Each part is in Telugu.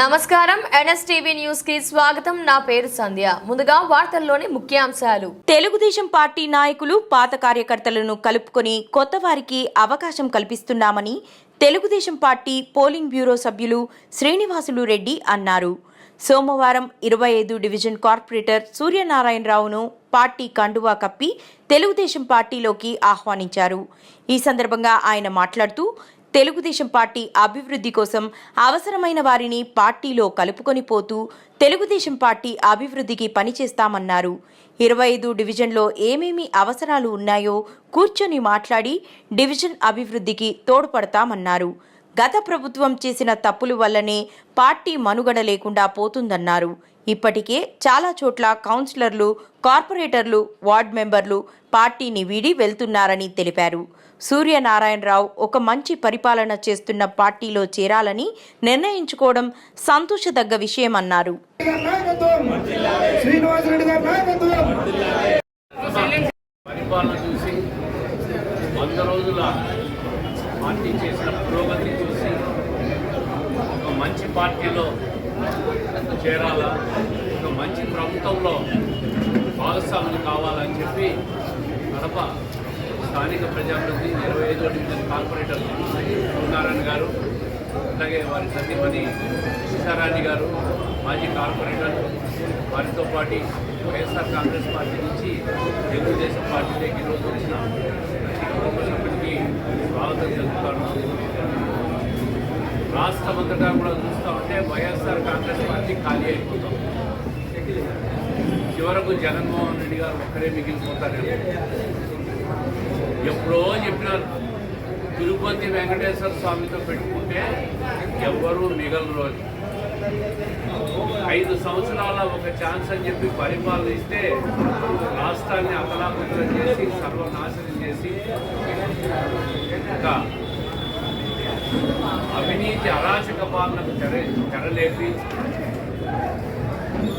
నమస్కారం. ఎన్ఎస్టీవీ న్యూస్కి స్వాగతం. నా పేరు సంధ్య. ముందుగా వార్తల్లోని ముఖ్యాంశాలు. తెలుగుదేశం పార్టీ నాయకులు పాత కార్యకర్తలను కలుపుకొని కొత్త వారికి అవకాశం కల్పిస్తున్నామని తెలుగుదేశం పార్టీ పోలింగ్ బ్యూరో సభ్యులు శ్రీనివాసులు రెడ్డి అన్నారు. సోమవారం ఇరవై ఐదు డివిజన్ కార్పొరేటర్ సూర్యనారాయణరావును పార్టీ కండువా కప్పి తెలుగుదేశం పార్టీలోకి ఆహ్వానించారు. ఈ సందర్భంగా ఆయన మాట్లాడుతూ తెలుగుదేశం పార్టీ అభివృద్ధి కోసం అవసరమైన వారిని పార్టీలో కలుపుకొని పోతూ తెలుగుదేశం పార్టీ అభివృద్ధికి పనిచేస్తామన్నారు. ఇరవై ఐదు డివిజన్లో ఏమేమి అవసరాలు ఉన్నాయో కూర్చొని మాట్లాడి డివిజన్ అభివృద్ధికి తోడ్పడతామన్నారు. గత ప్రభుత్వం చేసిన తప్పుల వల్లనే పార్టీ మనుగడ లేకుండా పోతుందన్నారు. ఇప్పటికే చాలా చోట్ల కౌన్సిలర్లు కార్పొరేటర్లు వార్డ్ మెంబర్లు పార్టీని వీడి వెళ్తున్నారని తెలిపారు. సూర్యనారాయణరావు ఒక మంచి పరిపాలన చేస్తున్న పార్టీలో చేరాలని నిర్ణయించుకోవడం సంతోషదగ్గ విషయమన్నారు. పరిపాలన చూసి వంద రోజుల పార్టీ చేసిన పురోగతి చూసి ఒక మంచి పార్టీలో చేరాలా? ఒక మంచి ప్రభుత్వంలో భాగస్వాములు కావాలని చెప్పి కడప స్థానిక ప్రజాప్రతినిధి ఇరవై ఐదో డివిజన్ కార్పొరేటర్ నారాయణ గారు అలాగే వారి సతీమణి ఉషారాణి గారు మాజీ కార్పొరేటర్ వారితో పాటు వైఎస్ఆర్ కాంగ్రెస్ పార్టీ నుంచి తెలుగుదేశం పార్టీలోకి ఈరోజు వచ్చిన ప్రతి కుటుంబ సభ్యుడికి స్వాగతం రాష్ట్రం రాష్ట్రమంతటా కూడా చూస్తూ ఉంటే వైఎస్ఆర్ కాంగ్రెస్ పార్టీ ఖాళీ అయిపోతాం. చివరకు జగన్మోహన్ రెడ్డి గారు ఒక్కరే మిగిలిపోతారేమో. ఎప్పుడో చెప్పినారు తిరుపతి వెంకటేశ్వర స్వామితో పెట్టుకుంటే ఎవ్వరూ మిగలరు అని. ఐదు సంవత్సరాల ఒక ఛాన్స్ అని చెప్పి పరిపాలన ఇస్తే రాష్ట్రాన్ని అతలాకుతలం చేసి సర్వనాశనం చేసి ఒక అవినీతి అరాచక పాలనకు తెర తెరలేపి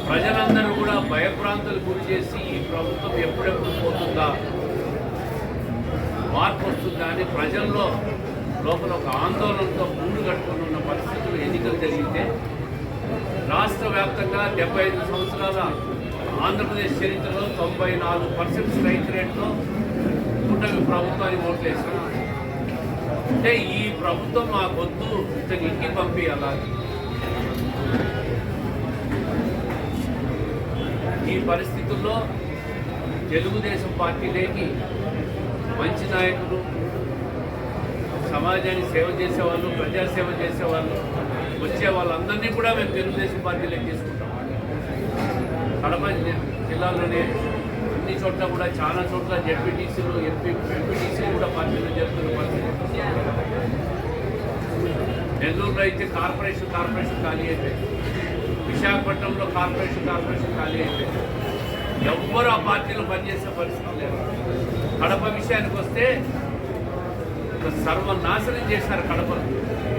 ప్రజలందరూ కూడా భయప్రాంతాలు గురి చేసి ఈ ప్రభుత్వం ఎప్పుడెప్పుడు పోతుందా? మార్పు వస్తుందా అని ప్రజల్లో లోపల ఒక ఆందోళనతో మూడు కట్టుకుని ఉన్న పరిస్థితులు ఎన్నికలు జరిగితే రాష్ట్ర వ్యాప్తంగా డెబ్బై ఐదు సంవత్సరాల ఆంధ్రప్రదేశ్ చరిత్రలో తొంభై నాలుగు పర్సెంట్ స్ట్రైక్ రేట్తో కూటమి ప్రభుత్వానికి ఓట్లు వేశారు అంటే ఈ ప్రభుత్వం మా వద్దు ఇతనికి ఇంటికి ఈ పరిస్థితుల్లో తెలుగుదేశం పార్టీలోకి మంచి నాయకులు సమాజానికి సేవ చేసేవాళ్ళు ప్రజాసేవ చేసేవాళ్ళు వచ్చే వాళ్ళందరినీ కూడా మేము తెలుగుదేశం పార్టీలో తీసుకుంటాం. కడప జిల్లాలోనే అన్ని చోట్ల కూడా చాలా చోట్ల జడ్పీటీసీలు ఎంపీ ఎంపీటీసీలు కూడా పరిమితులు జరుగుతున్న పరిస్థితి. నెల్లూరులో అయితే కార్పొరేషన్ కార్పొరేషన్ ఖాళీ అయిపోయింది విశాఖపట్నంలో కార్పొరేషన్ కార్పొరేషన్ ఖాళీ అయిపోయింది ఎవ్వరు ఆ పార్టీలో పనిచేసే పరిస్థితి లేదు కడప విషయానికి వస్తే సర్వనాశనం చేశారు కడపను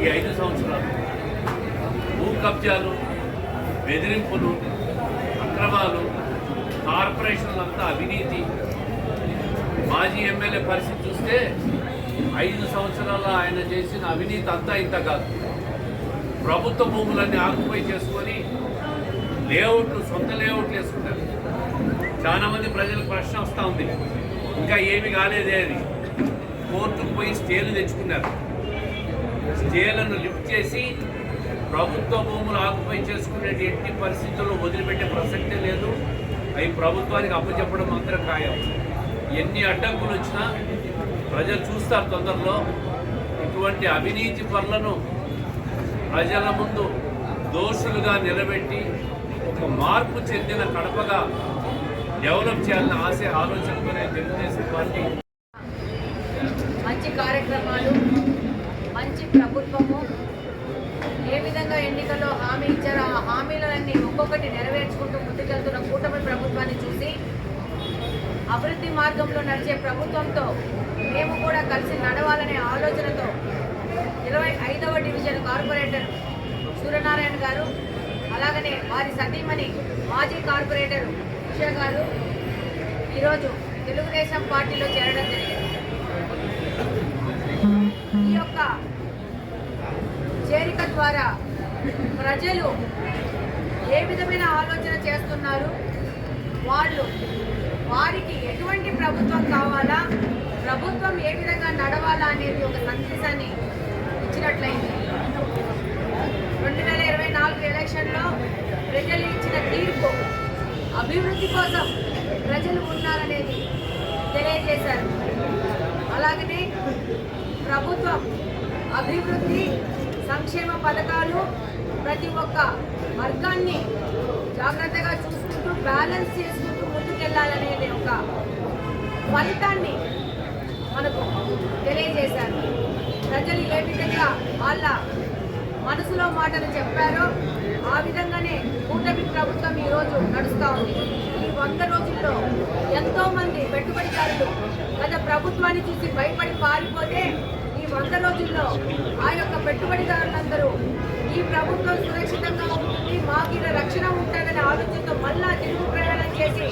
ఈ ఐదు సంవత్సరాలు. భూ కబ్జాలు బెదిరింపులు అక్రమాలు కార్పొరేషన్లంతా అవినీతి. మాజీ ఎమ్మెల్యే పరిస్థితి చూస్తే ఐదు సంవత్సరాల ఆయన చేసిన అవినీతి అంతా ఇంత కాదు. ప్రభుత్వ భూములన్నీ ఆకుపై చేసుకొని లేఅవుట్లు సొంత లేఅవుట్లు వేసుకున్నారు చాలామంది ప్రజలకు ప్రశ్న వస్తూ ఉంది. ఇంకా ఏమి కాలేదే అని కోర్టుకు పోయి స్టేలు తెచ్చుకున్నారు. స్టేలను లిఫ్ట్ చేసి ప్రభుత్వ భూములు ఆకుపై చేసుకునే ఎట్టి పరిస్థితుల్లో వదిలిపెట్టే ప్రసక్తే లేదు. అవి ప్రభుత్వానికి అప్పచెప్పడం మాత్రం ఖాయం. ఎన్ని అడ్డంకులు వచ్చినా ప్రజలు చూస్తారు తొందరలో. ఇటువంటి అవినీతి పనులను ప్రజల ముందు దోషులుగా నిలబెట్టి ఒక మార్పు చెందిన కడపగా డెవలప్ చేయాలన్న ఆశ ఆలోచనతోనే తెలుగుదేశం పార్టీ మంచి కార్యక్రమాలు మంచి ప్రభుత్వము. ఏ విధంగా ఎన్నికల్లో హామీ ఇచ్చారో ఆ హామీలన్నీ ఒక్కొక్కటి నెరవేర్చుకుంటూ ముందుకెళ్తున్న కూటమి ప్రభుత్వాన్ని చూసి అభివృద్ధి మార్గంలో నడిచే ప్రభుత్వంతో మేము కూడా కలిసి నడవాలనే ఆలోచనతో ఇరవై ఐదవ డివిజన్ కార్పొరేటర్ సూర్యనారాయణ గారు అలాగనే వారి సతీమణి మాజీ కార్పొరేటర్ ఉష గారు ఈరోజు తెలుగుదేశం పార్టీలో చేరడం జరిగింది. ఈ యొక్క చేరిక ద్వారా ప్రజలు ఏ విధమైన ఆలోచన చేస్తున్నారు? వాళ్ళు వారికి ఎటువంటి ప్రభుత్వం కావాలా? ప్రభుత్వం ఏ విధంగా నడవాలా అనేది ఒక సందేశాన్ని ఇచ్చినట్లయింది. రెండు వేల ఇరవై నాలుగు ఎలక్షన్లో ప్రజలు ఇచ్చిన తీర్పు అభివృద్ధి కోసం ప్రజలు ఉన్నారనేది తెలియజేశారు. అలాగనే ప్రభుత్వం అభివృద్ధి సంక్షేమ పథకాలు ప్రతి ఒక్క వర్గాన్ని జాగ్రత్తగా చూసుకుంటూ బ్యాలెన్స్ చేసుకుంటూ ముందుకెళ్ళాలనేది ఒక ఫలితాన్ని మనకు తెలియజేశారు. ప్రజలు ఏ విధంగా వాళ్ళ మనసులో మాటలు చెప్పారో ఆ విధంగానే కూటమి ప్రభుత్వం ఈరోజు నడుస్తూ ఉంది. ఈ వంద రోజుల్లో ఎంతోమంది పెట్టుబడిదారులు గత ప్రభుత్వాన్ని చూసి భయపడి పారిపోతే ఈ వంద రోజుల్లో ఆ యొక్క పెట్టుబడిదారులందరూ ఈ ప్రభుత్వం సురక్షితంగా ఉంటుంది మాకు ఇలా రక్షణ ఉంటుందనే ఆలోచనతో మళ్ళా తిరుగు ప్రయాణం చేసి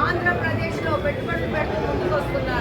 ఆంధ్రప్రదేశ్లో పెట్టుబడులు పెడుతూ ముందుకు వస్తున్నారు